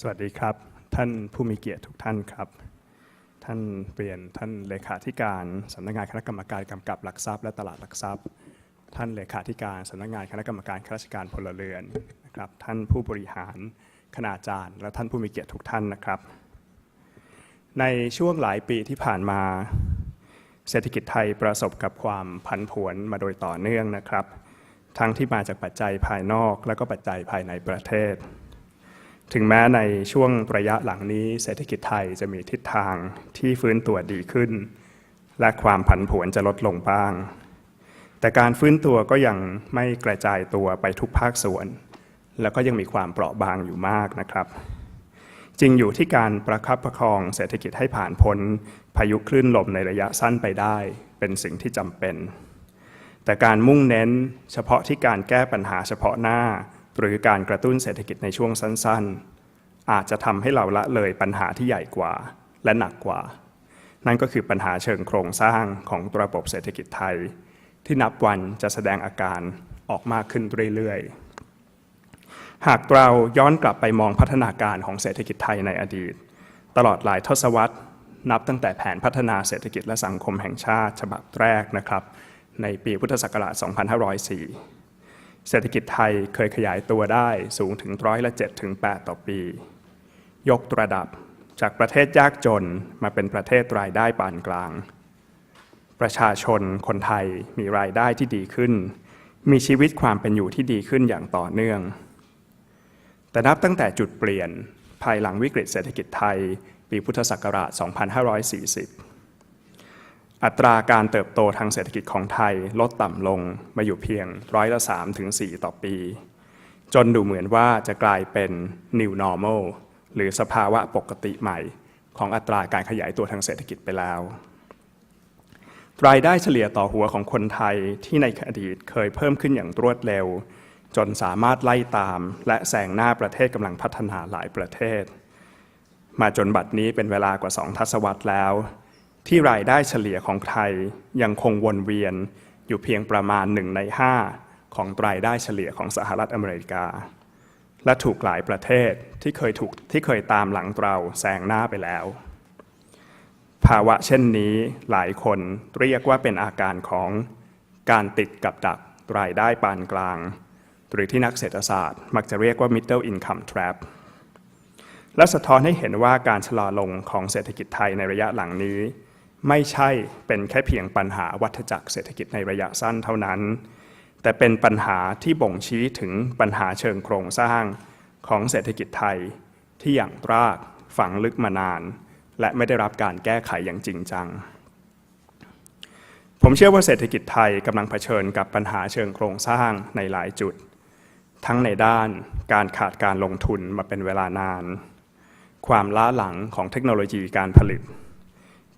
สวัสดีครับ ท่านผู้มีเกียรติทุกท่านครับ ท่านเปลี่ยนท่านเลขาธิการสำนักงานคณะกรรมการกำกับหลักทรัพย์และตลาดหลักทรัพย์ ท่านเลขาธิการสำนักงานคณะกรรมการข้าราชการพลเรือนนะครับท่านผู้บริหารคณาจารย์ และท่านผู้มีเกียรติทุกท่านนะครับ ในช่วงหลายปีที่ผ่านมาเศรษฐกิจไทยประสบกับความผันผวนมาโดยต่อเนื่องนะครับ ทั้งที่มาจากปัจจัยภายนอกและก็ปัจจัยภายในประเทศ ถึงแม้ในช่วงระยะหลังนี้เศรษฐกิจไทยจะมีทิศทางที่ฟื้นตัวดีขึ้น และความผันผวนจะลดลงบ้าง แต่การฟื้นตัวก็ยังไม่กระจายตัวไปทุกภาคส่วน แล้วก็ยังมีความเปราะบางอยู่มากนะครับจริงอยู่ที่การประคับประคองเศรษฐกิจให้ผ่านพ้นพายุคลื่นลมในระยะสั้นไปได้ เป็นสิ่งที่จำเป็น แต่การมุ่งเน้นเฉพาะที่การแก้ปัญหาเฉพาะหน้า หรือการกระตุ้นเศรษฐกิจในช่วงสั้นๆ อาจจะทำให้เราละเลยปัญหาที่ใหญ่กว่าและหนักกว่า นั่นก็คือปัญหาเชิงโครงสร้างของระบบเศรษฐกิจไทย ที่นับวันจะแสดงอาการออกมากขึ้นเรื่อยๆ หากเราย้อนกลับไปมองพัฒนาการของเศรษฐกิจไทยในอดีต ตลอดหลายทศวรรษ นับตั้งแต่แผนพัฒนาเศรษฐกิจและสังคมแห่งชาติฉบับแรกนะครับ ในปีพุทธศักราช 2504 เศรษฐกิจไทยเคยขยายตัวได้สูงถึงร้อยละ7ถึง8ต่อปี ยกระดับจากประเทศยากจนมาเป็นประเทศรายได้ปานกลาง ประชาชนคนไทยมีรายได้ที่ดีขึ้น มีชีวิตความเป็นอยู่ที่ดีขึ้นอย่างต่อเนื่อง แต่นับตั้งแต่จุดเปลี่ยนภายหลังวิกฤตเศรษฐกิจไทย ปีพุทธศักราช 2540 อัตราการเติบโตทางเศรษฐกิจของไทยลดต่ำลงมาอยู่เพียงร้อยละ3ถึง4ต่อปี จนดูเหมือนว่าจะกลายเป็น new normal หรือสภาวะปกติใหม่ ของอัตราการขยายตัวทางเศรษฐกิจไปแล้ว รายได้เฉลี่ยต่อหัวของคนไทยที่ในอดีตเคยเพิ่มขึ้นอย่างรวดเร็ว จนสามารถไล่ตาม และแซงหน้าประเทศกำลังพัฒนาหลายประเทศ มาจนบัดนี้เป็นเวลากว่าสองทศวรรษแล้ว ที่รายได้เฉลี่ยของไทยยังคงวนเวียนอยู่เพียงประมาณหนึ่งในห้าของรายได้เฉลี่ยของสหรัฐอเมริกา และถูกหลายประเทศที่เคยถูกที่เคยตามหลังเราแซงหน้าไปแล้ว ภาวะเช่นนี้หลายคนเรียกว่าเป็นอาการของการติดกับดักรายได้ปานกลาง หรือที่นักเศรษฐศาสตร์ มักจะเรียกว่า middle income trap และสะท้อนให้เห็นว่าการชะลอลงของเศรษฐกิจไทยในระยะหลังนี้ ไม่ใช่เป็นแค่เพียงปัญหาวัฏจักรเศรษฐกิจในระยะสั้นเท่านั้น แต่เป็นปัญหาที่บ่งชี้ถึงปัญหาเชิงโครงสร้างของเศรษฐกิจไทยที่อย่างรากฝังลึกมานาน และไม่ได้รับการแก้ไขอย่างจริงจัง ผมเชื่อว่าเศรษฐกิจไทยกำลังเผชิญกับปัญหาเชิงโครงสร้างในหลายจุด ทั้งในด้านการขาดการลงทุนมาเป็นเวลานาน ความล้าหลังของเทคโนโลยีการผลิต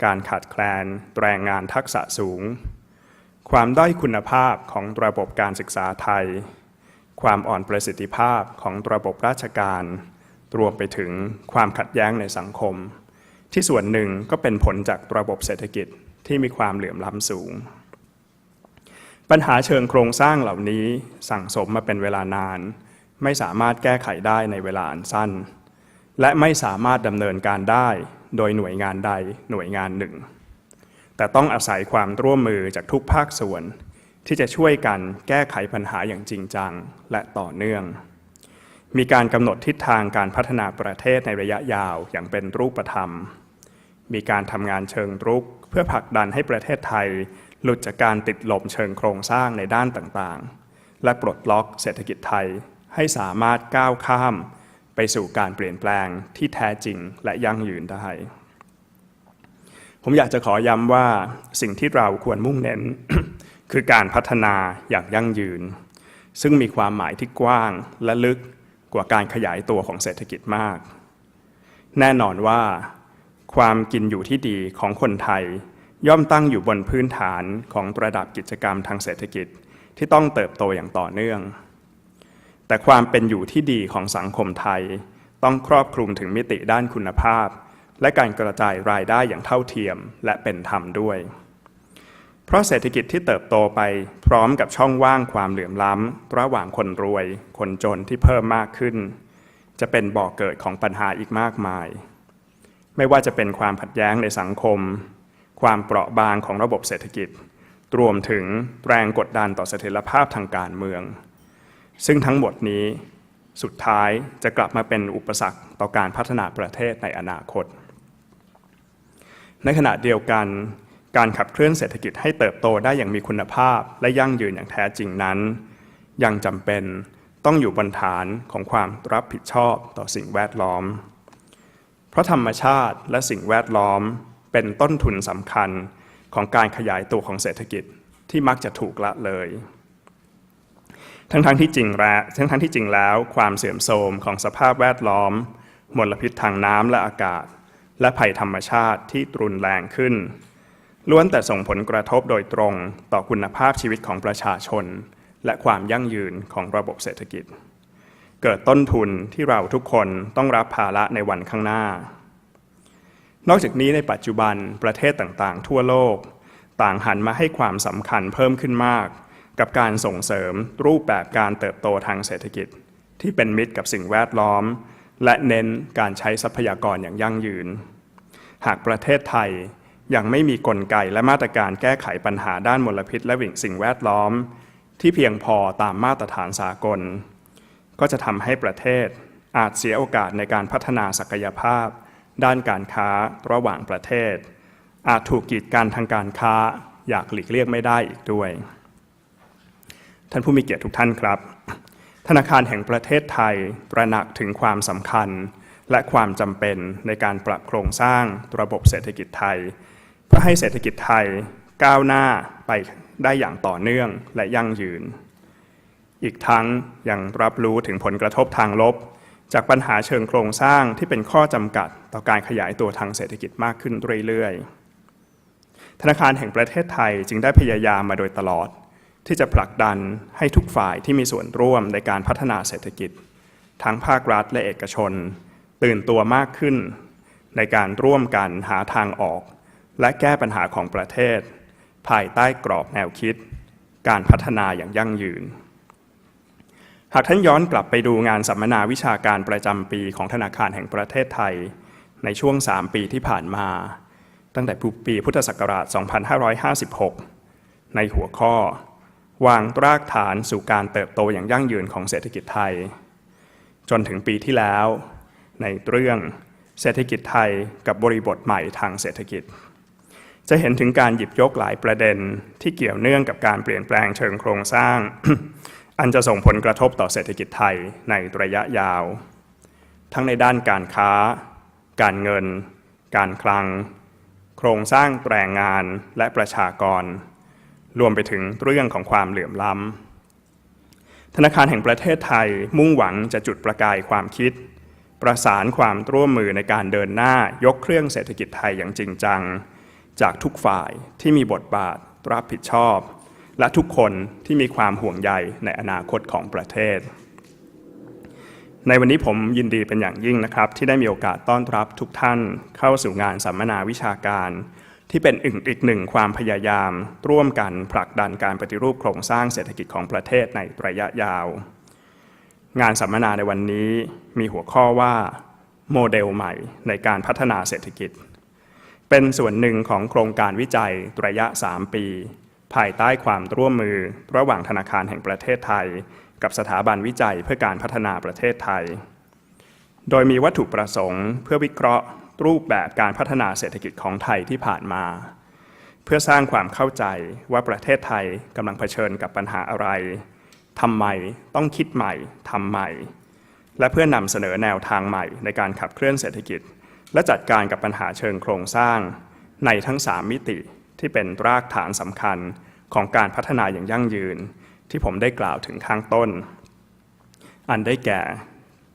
การขาดแคลนแรงงานทักษะสูง ความด้อยคุณภาพของระบบการศึกษาไทย ความอ่อนประสิทธิภาพของระบบราชการ รวมไปถึงความขัดแย้งในสังคม ที่ส่วนหนึ่งก็เป็นผลจากระบบเศรษฐกิจที่มีความเหลื่อมล้ำสูง ปัญหาเชิงโครงสร้างเหล่านี้สั่งสมมาเป็นเวลานาน ไม่สามารถแก้ไขได้ในเวลาอันสั้น และไม่สามารถดำเนินการได้ โดยหน่วยงานใดหน่วยงานหนึ่ง แต่ต้องอาศัยความร่วมมือจากทุกภาคส่วน ที่จะช่วยกันแก้ไขปัญหาอย่างจริงจังและต่อเนื่อง มีการกำหนดทิศทางการพัฒนาประเทศในระยะยาวอย่างเป็นรูปธรรม มีการทำงานเชิงรุก เพื่อผลักดันให้ประเทศไทย หลุดจากการติดลมเชิงโครงสร้างในด้านต่างๆ และปลดล็อกเศรษฐกิจไทยให้สามารถก้าวข้าม ไปสู่การเปลี่ยนแปลงที่แท้จริงและยั่งยืนได้ผมอยากจะขอย้ำว่าสิ่งที่เราควรมุ่งเน้น คือการพัฒนาอย่างยั่งยืน ซึ่งมีความหมายที่กว้างและลึกกว่าการขยายตัวของเศรษฐกิจมาก แน่นอนว่า ความกินอยู่ที่ดีของคนไทย ย่อมตั้งอยู่บนพื้นฐานของระดับกิจกรรมทางเศรษฐกิจที่ต้องเติบโตอย่างต่อเนื่อง แต่ความเป็นอยู่ที่ดีของสังคมไทย ต้องครอบคลุมถึงมิติด้านคุณภาพ และการกระจายรายได้อย่างเท่าเทียมและเป็นธรรมด้วย เพราะเศรษฐกิจที่เติบโตไปพร้อมกับช่องว่างความเหลื่อมล้ำ ระหว่างคนรวย คนจนที่เพิ่มมากขึ้น จะเป็นบ่อกเกิดของปัญหาอีกมากมาย ไม่ว่าจะเป็นความขัดแย้งในสังคม ความเปราะบางของระบบเศรษฐกิจ รวมถึงแรงกดดันต่อเสถียรภาพทางการเมือง ซึ่งทั้งหมดนี้สุดท้ายจะกลับมาเป็นอุปสรรคต่อการพัฒนาประเทศในอนาคต ในขณะเดียวกัน การขับเคลื่อนเศรษฐกิจให้เติบโตได้อย่างมีคุณภาพและยั่งยืนอย่างแท้จริงนั้น ยังจำเป็นต้องอยู่บนฐานของความรับผิดชอบต่อสิ่งแวดล้อม เพราะธรรมชาติและสิ่งแวดล้อมเป็นต้นทุนสำคัญของการขยายตัวของเศรษฐกิจที่มักจะถูกละเลย ทั้งๆทที่จริงแล้วทั้งทั้งที่จริงแล้ว ความเสื่อมโทรมของสภาพแวดล้อม มลพิษทางน้ำและอากาศ และภัยธรรมชาติที่รุนแรงขึ้น ล้วนแต่ส่งผลกระทบโดยตรงต่อคุณภาพชีวิตของประชาชน และความยั่งยืนของระบบเศรษฐกิจ เกิดต้นทุนที่เราทุกคนต้องรับภาระในวันข้างหน้า นอกจากนี้ในปัจจุบันประเทศต่างๆ ทั่วโลก ต่างหันมาให้ความสำคัญเพิ่มขึ้นมาก กับการส่งเสริมรูปแบบการเติบโตทางเศรษฐกิจ ที่เป็นมิตรกับสิ่งแวดล้อม และเน้นการใช้ทรัพยากรอย่างยั่งยืน หากประเทศไทยยังไม่มีกลไกและมาตรการแก้ไขปัญหาด้านมลพิษและสิ่งแวดล้อม ที่เพียงพอตามมาตรฐานสากล ก็จะทำให้ประเทศอาจเสียโอกาสในการพัฒนาศักยภาพ ด้านการค้าระหว่างประเทศ อาจถูกกีดกันทางการค้าอยากหลีกเลี่ยงไม่ได้อีกด้วย ท่านผู้มีเกียรติทุกท่านครับ ธนาคารแห่งประเทศไทยตระหนักถึงความสำคัญ และความจำเป็นในการปรับโครงสร้างระบบเศรษฐกิจไทย เพื่อให้เศรษฐกิจไทยก้าวหน้าไปได้อย่างต่อเนื่องและยั่งยืน อีกทั้งยังรับรู้ถึงผลกระทบทางลบ จากปัญหาเชิงโครงสร้างที่เป็นข้อจำกัดต่อการขยายตัวทางเศรษฐกิจมากขึ้นเรื่อยๆ ธนาคารแห่งประเทศไทยจึงได้พยายามมาโดยตลอด ที่จะผลักดันให้ทุกฝ่ายที่มีส่วนร่วมในการพัฒนาเศรษฐกิจ ทั้งภาครัฐและเอกชน ตื่นตัวมากขึ้น ในการร่วมกันหาทางออก และแก้ปัญหาของประเทศ ภายใต้กรอบแนวคิด การพัฒนาอย่างยั่งยืน หากท่านย้อนกลับไปดูงานสัมมนาวิชาการประจำปีของธนาคารแห่งประเทศไทย ในช่วง 3 ปีที่ผ่านมา ตั้งแต่ปีพุทธศักราช 2556 ในหัวข้อ วางรากฐานสู่การเติบโตอย่างยั่งยืนของเศรษฐกิจไทย จนถึงปีที่แล้ว ในเรื่องเศรษฐกิจไทยกับบริบทใหม่ทางเศรษฐกิจ จะเห็นถึงการหยิบยกหลายประเด็นที่เกี่ยวเนื่องกับการเปลี่ยนแปลงเชิงโครงสร้าง อันจะส่งผลกระทบต่อเศรษฐกิจไทยในระยะยาว ทั้งในด้านการค้า การเงิน การคลัง โครงสร้างแรงงานและประชากร รวมไปถึงเรื่องของความเหลื่อมล้ำธนาคารแห่งประเทศไทยมุ่งหวังจะจุดประกายความคิด ประสานความร่วมมือในการเดินหน้ายกเครื่องเศรษฐกิจไทยอย่างจริงจัง จากทุกฝ่ายที่มีบทบาทรับผิดชอบ และทุกคนที่มีความห่วงใยในอนาคตของประเทศ ในวันนี้ผมยินดีเป็นอย่างยิ่งนะครับ ที่ได้มีโอกาสต้อนรับทุกท่านเข้าสู่งานสัมมนาวิชาการ ที่เป็นอีกหนึ่งความพยายามร่วมกันผลักดันการปฏิรูปโครงสร้างเศรษฐกิจของประเทศในระยะยาว งานสัมมนาในวันนี้มีหัวข้อว่าโมเดลใหม่ในการพัฒนาเศรษฐกิจ เป็นส่วนหนึ่งของโครงการวิจัยระยะ 3 ปี ภายใต้ความร่วมมือระหว่างธนาคารแห่งประเทศไทย กับสถาบันวิจัยเพื่อการพัฒนาประเทศไทย โดยมีวัตถุประสงค์เพื่อวิเคราะห์ รูปแบบการพัฒนาเศรษฐกิจของไทยที่ผ่านมา เพื่อสร้างความเข้าใจว่าประเทศไทยกำลังเผชิญกับปัญหาอะไรทำไมต้องคิดใหม่ทำใหม่ และเพื่อนำเสนอแนวทางใหม่ในการขับเคลื่อนเศรษฐกิจ และจัดการกับปัญหาเชิงโครงสร้าง ในทั้ง 3 มิติที่เป็นรากฐานสำคัญของการพัฒนาอย่างยั่งยืน ที่ผมได้กล่าวถึงข้างต้น อันได้แก่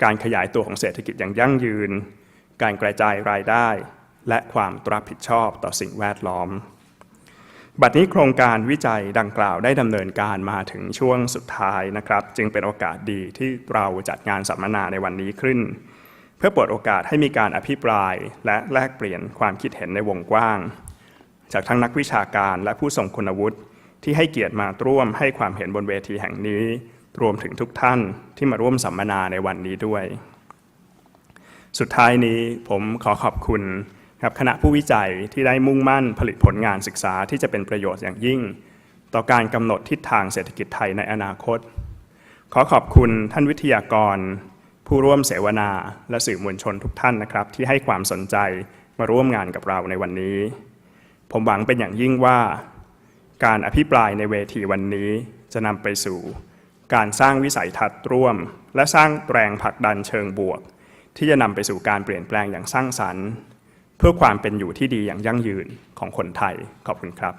การขยายตัวของเศรษฐกิจอย่างยั่งยืน การกระจายรายได้ และความรับผิดชอบต่อสิ่งแวดล้อม บัดนี้โครงการวิจัยดังกล่าวได้ดำเนินการมาถึงช่วงสุดท้ายนะครับ จึงเป็นโอกาสดีที่เราจัดงานสัมมนาในวันนี้ขึ้น เพื่อเปิดโอกาสให้มีการอภิปราย และแลกเปลี่ยนความคิดเห็นในวงกว้าง จากทั้งนักวิชาการและผู้ทรงคุณวุฒิที่ให้เกียรติมาร่วมให้ความเห็นบนเวทีแห่งนี้ รวมถึงทุกท่านที่มาร่วมสัมมนาในวันนี้ด้วย สุดท้ายนี้ผมขอขอบคุณครับคณะผู้วิจัยที่ได้มุ่งมั่นผลิตผลงานศึกษาที่จะเป็นประโยชน์อย่างยิ่ง ต่อการกำหนดทิศทางเศรษฐกิจไทยในอนาคต ขอขอบคุณท่านวิทยากร ผู้ร่วมเสวนาและสื่อมวลชนทุกท่านนะครับ ที่ให้ความสนใจมาร่วมงานกับเราในวันนี้ ผมหวังเป็นอย่างยิ่งว่า การอภิปรายในเวทีวันนี้จะนำไปสู่ การสร้างวิสัยทัศน์ร่วม และสร้างแรงผลักดันเชิงบวก ที่จะนำไปสู่การเปลี่ยนแปลงอย่างสร้างสรรค์ เพื่อความเป็นอยู่ที่ดีอย่างยั่งยืนของคนไทยขอบคุณครับ